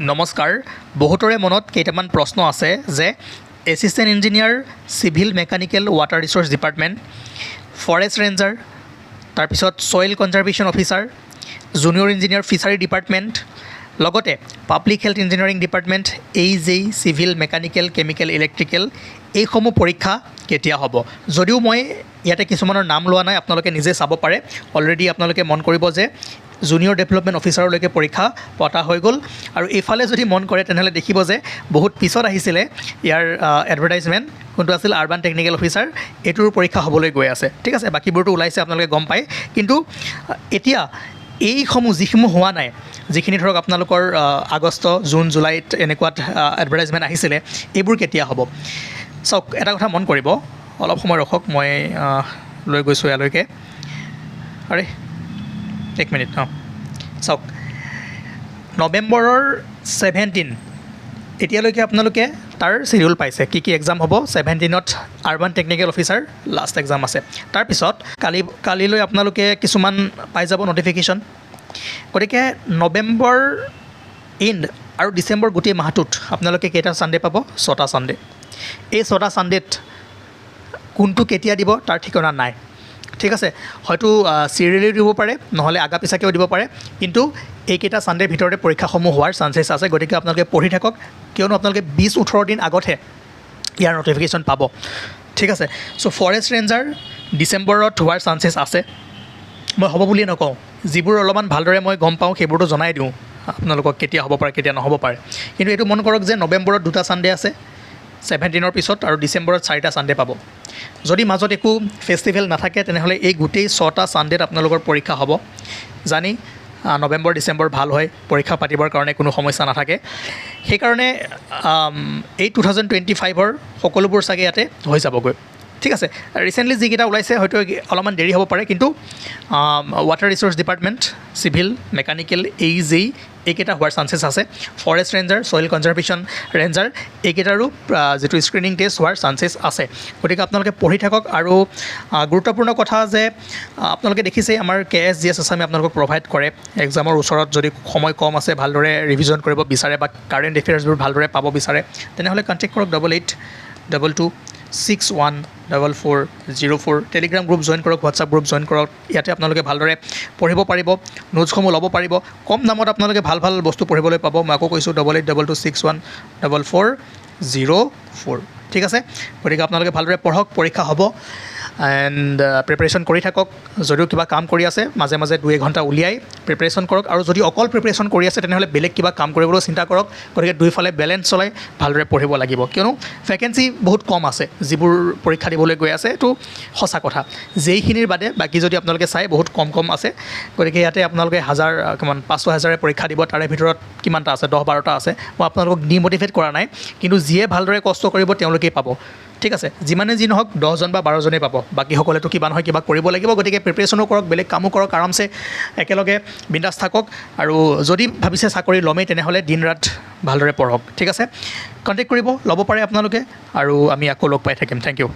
নমস্কাৰ। বহুতৰে মনত কেইটামান প্ৰশ্ন আছে যে assistant engineer civil mechanical water research department forest ranger তাৰপিছত soil conservation officer junior engineer fishery department লগতে পাব্লিক হেল্থ ইঞ্জিনিয়াৰিং ডিপাৰ্টমেণ্ট এই JE civil mechanical chemical electrical এইসমূহ পৰীক্ষা কেতিয়া হ'ব? যদিও মই ইয়াতে কিছুমানৰ নাম লোৱা নাই, আপোনালোকে নিজে চাব পাৰে। অলৰেডি আপোনালোকে মন কৰিব যে জুনিয়ৰ ডেভেলপমেণ্ট অফিচাৰলৈকে পৰীক্ষা পতা হৈ গ'ল। আৰু এইফালে যদি মন কৰে, তেনেহ'লে দেখিব যে বহুত পিছত আহিছিলে ইয়াৰ এডভাৰটাইজমেণ্ট কোনটো আছিল আৰ্বান টেকনিকেল অফিচাৰ এইটোৰ পৰীক্ষা হ'বলৈ গৈ আছে। ঠিক আছে, বাকীবোৰতো ওলাইছে, আপোনালোকে গম পায়। কিন্তু এতিয়া এইসমূহ, যিসমূহ হোৱা নাই, যিখিনি ধৰক আপোনালোকৰ আগষ্ট, জুন, জুলাইত এনেকুৱাত এডভাৰটাইজমেণ্ট আহিছিলে, এইবোৰ কেতিয়া হ'ব? চাওক, এটা কথা মন কৰিব। অলপ সময় ৰখক, মই লৈ গৈছোঁ ইয়ালৈকে। আৰে এক মিনিট অঁ চাওক, নৱেম্বৰৰ ছেভেণ্টিন এতিয়ালৈকে আপোনালোকে তাৰ চিডিউল পাইছে। কি কি এক্সাম হ'ব? ছেভেণ্টিনত urban technical officer last exam আছে। তাৰপিছত কালি, কালিলৈ আপোনালোকে কিছুমান পাই যাব নটিফিকেশ্যন গতিকে নৱেম্বৰ ইণ্ড আৰু ডিচেম্বৰ গোটেই মাহটোত আপোনালোকে কেইটা ছানডে পাব? ছটা ছানডে এই ছটা ছানডেত কোনটো কেতিয়া দিব তাৰ ঠিকনা নাই। ঠিক আছে, হয়তো চিৰিয়েলিও দিব পাৰে, নহ'লে আগা পিছাকেও দিব পাৰে, কিন্তু এইকেইটা ছানডেৰ ভিতৰতে পৰীক্ষাসমূহ হোৱাৰ চান্সেছ আছে, গতিকে আপোনালোকে পঢ়ি থাকক, কিয়নো আপোনালোকে বিছ ওঠৰ দিন আগতহে ইয়াৰ নটিফিকেশ্যন পাব। ঠিক আছে চ' ফৰেষ্ট ৰেঞ্জাৰ ডিচেম্বৰত হোৱাৰ চান্সেছ আছে। মই হ'ব বুলিয়ে নকওঁ, যিবোৰ অলপমান ভালদৰে মই গম পাওঁ, সেইবোৰতো জনাই দিওঁ। আপোনালোকক কেতিয়া হ'ব পাৰে, কেতিয়া নহ'ব পাৰে। কিন্তু এইটো মন কৰক যে নৱেম্বৰত দুটা ছানডে আছে ছেভেণ্টিনৰ পিছত আৰু ডিচেম্বৰত চাৰিটা ছানডে পাব। যদি মাজত একো ফেষ্টিভেল নাথাকে তেনেহ'লে এই গোটেই ছটা ছানডেত আপোনালোকৰ পৰীক্ষা হ'ব। জানি নৱেম্বৰ ডিচেম্বৰ ভাল হয় পৰীক্ষা পাতিবৰ কাৰণে কোনো সমস্যা নাথাকে। সেইকাৰণে এই টু থাউজেণ্ড টুৱেণ্টি ফাইভৰ সকলোবোৰ চাগে ইয়াতে হৈ যাবগৈ। ঠিক আছে ৰিচেণ্টলি যিকেইটা ওলাইছে হয়তো অলপমান দেৰি হ'ব পাৰে, কিন্তু water resource department civil mechanical এই জেই এইকেইটা হোৱাৰ চান্সেছ আছে। Forest ranger soil conservation ranger এইকেইটাৰো যিটো স্ক্ৰিনিং টেষ্ট হোৱাৰ চান্সেছ আছে। গতিকে আপোনালোকে পঢ়ি থাকক আৰু গুৰুত্বপূৰ্ণ কথা যে আপোনালোকে দেখিছেই আমাৰ কে এছ জি এছ আছামে আপোনালোকক প্ৰভাইড কৰে। এক্সামৰ ওচৰত যদি সময় কম আছে, ভালদৰে ৰিভিজন কৰিব বিচাৰে বা কাৰেণ্ট এফেয়াৰ্ছবোৰ ভালদৰে পাব বিচাৰে, তেনেহ'লে কণ্টেক্ট কৰক double eight double two six one double four zero' four Telegram group join কৰক হোৱাটছআপ গ্ৰুপ জইন কৰক। ইয়াতে আপোনালোকে ভালদৰে পঢ়িব পাৰিব নোটছসমূহ ল'ব পাৰিব। কম দামত আপোনালোকে ভাল ভাল বস্তু পঢ়িবলৈ পাব। মই আকৌ কৈছোঁ double eight double two six one double four zero' four ঠিক আছে? গতিকে আপোনালোকে ভালদৰে পঢ়ক পৰীক্ষা হ'ব। এণ্ড প্ৰিপেৰেশ্যন কৰি থাকক। যদিও কিবা কাম কৰি আছে, মাজে মাজে দুই এঘণ্টা উলিয়াই প্ৰিপেৰেশ্যন কৰক। আৰু যদি অকল প্ৰিপেৰেশ্যন কৰি আছে, তেনেহ'লে বেলেগ কিবা কাম কৰিবলৈ চিন্তা কৰক। গতিকে দুইফালে বেলেঞ্চ চলাই ভালদৰে পঢ়িব লাগিব। কিয়নো ভেকেঞ্চি বহুত কম আছে, যিবোৰ পৰীক্ষা দিবলৈ গৈ আছে। এইটো সঁচা কথা। যেইখিনিৰ বাদে বাকী যদি আপোনালোকে চাই বহুত কম কম আছে। গতিকে ইয়াতে আপোনালোকে হাজাৰ কিমান, পাঁচশো হাজাৰে পৰীক্ষা দিব। তাৰে ভিতৰত কিমানটা আছে? দহ বাৰটা আছে। মই আপোনালোকক ডিম'টিভেট কৰা নাই। কিন্তু যিয়ে ভালদৰে কষ্ট কৰিব, তেওঁলোকেই পাব। ঠিক আছে, যিমানে যি নহওক দহজন বা বাৰজনেই পাব। বাকীসকলেতো কিবা নহয়, কিবা কৰিব লাগিব। গতিকে প্ৰিপেৰেশ্যনো কৰক, বেলেগ কামো কৰক, আৰামছে একেলগে বিন্দাছ থাকক। আৰু যদি ভাবিছে চাকৰি ল'মেই, তেনেহ'লে দিন ৰাত ভালদৰে পঢ়ক। ঠিক আছে? কণ্টেক্ট কৰিব, ল'ব পাৰে আপোনালোকে। আৰু আমি আকৌ লগ পাই থাকিম। Thank you